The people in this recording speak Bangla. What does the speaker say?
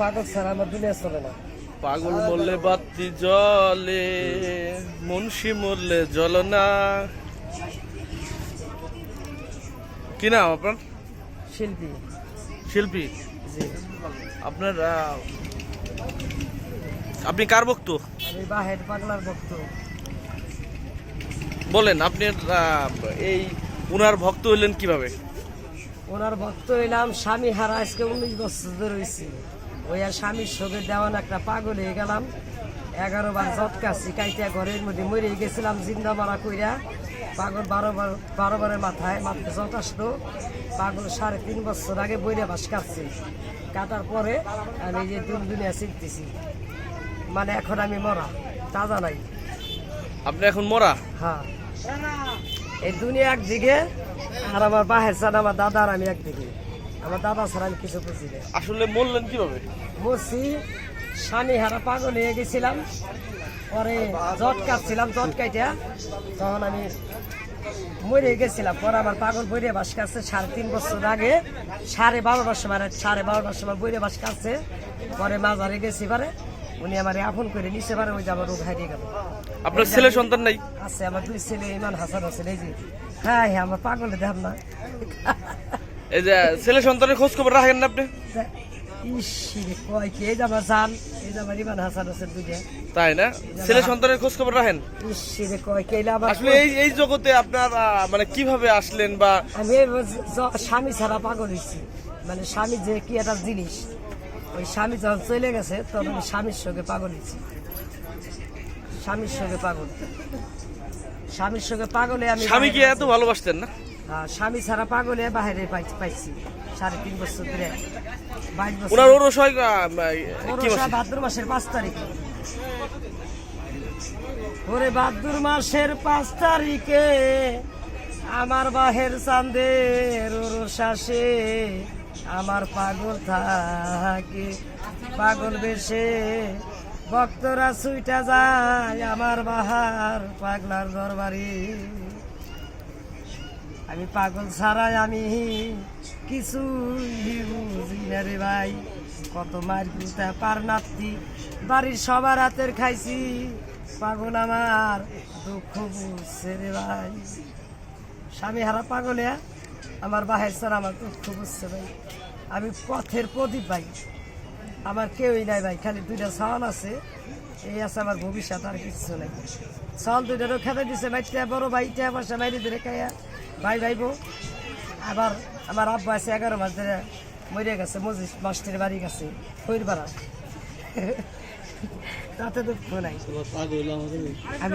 পাগল ছাড়া আমার দুনিয়া চলে না পাগল মরলে বাতি জলে মুন্সি মরলে জল না। কি নাম আপনার? শিল্পী। শিল্পী? আপনার আপনি কার ভক্ত? আমি বাহের পাগলার ভক্ত। বলেন আপনি এই উনার ভক্ত হইলেন কীভাবে? ওনার ভক্ত হইলাম স্বামী হারা আজকে উনিশ বছর ধরে হয়েছি ওই আর স্বামীর সঙ্গে দেওয়ান একটা পাগল হয়ে গেলাম। এগারো বার জটকাছি কাইটা ঘরের মধ্যে মরে গেছিলাম জিন্দা মারা কইরা। পাগল বারো বার বারো বারের মাথায় মাথায় জট আসলো। পাগল সাড়ে তিন বছর আগে বইরে বাস কাটছি। কাটার পরে আমি এই যে দুন দুনিয়া শিখতেছি মানে এখন আমি মরা তাজা নাই আপনি এখন মরা? হ্যাঁ। এই দুনিয়া একদিকে আর আমার বাহের ছাড়া আমার দাদা আর আমি একদিকে আমার দাদা ছাড়া আমি কিছু বুঝি না। আসলে মরলেন কীভাবে? বসি স্বামী হারা পাগল হয়ে গেছিলাম। পরে জট কাটছিলাম জট কাইটা। তখন আমি মরে গেছিলাম। পরে আমার পাগল বইরে বাস কাটছে সাড়ে তিন বছর আগে সাড়ে বারোটার সময় সাড়ে বারোটার সময় বইরে বাস কাটছে পরে মাঝারে গেছি পারে উনি আমার আপন করে নিচে পারে ওই যে আমার রোগ হারিয়ে গেল। আপনার ছেলে সন্তান নাই? আছে আমার দুই ছেলে ইমান হাসান আছে এই যে। হ্যাঁ হ্যাঁ আমার পাগলে দেখ না। এই যে ছেলে সন্তানের খোঁজ খবর রাখেন না আপনি? হাসান তাই না? ছেলে সন্তানের খোঁজ খবর রাখেন? আসলে এই এই জগতে আপনার মানে কীভাবে আসলেন বা আমি স্বামী ছাড়া পাগল হয়েছি মানে স্বামী যে কি একটা জিনিস ওই স্বামী যখন চলে গেছে তখন স্বামীর সঙ্গে পাগল হয়েছি। স্বামীর সঙ্গে পাগল। স্বামীর সঙ্গে পাগলে আমি স্বামীকে এত ভালোবাসতেন না? হ্যাঁ, স্বামী ছাড়া পাগলে বাইরে পাইছি। সাড়ে তিন বছর ধরে। ওনার হয় মাসে? ভাদ্র মাসের পাঁচ তারিখে। ওরে ভাদ্র মাসের পাঁচ তারিখে আমার বাহের চাঁদের ওরসাসে আমার পাগল থাকে। পাগল বেশে ভক্তরা সুইটা যায় আমার বাহার পাগলার দরবারে। আমি পাগল ছাড়াই আমি কিছু বুঝি রে ভাই। কত মার গুতা পার নাতি, বাড়ির সবার হাতের খাইছি। পাগল আমার দুঃখ বুঝছে রে ভাই। স্বামী হারা পাগলে আমার বাহের ছাড়া আমার দুঃখ বুঝছে ভাই। আমি পথের প্রদীপ ভাই। আমার কেউই নাই ভাই খালি দুইটা ছাওয়াল আছে। এই আছে আমার ভবিষ্যৎ আর কিছু নাই। ছাওয়াল দুইটারও খেতে দিছে ভাইটা বড় ভাইটা বসে বাইরে ধরে খাইয়া। ভাই ভাইবো আবার আমার আব্বা আছে এগারো মাস ধরে মরে গেছে মজিদ মাস্টের বাড়ি গেছে হইর তাতে দুঃখ নাই।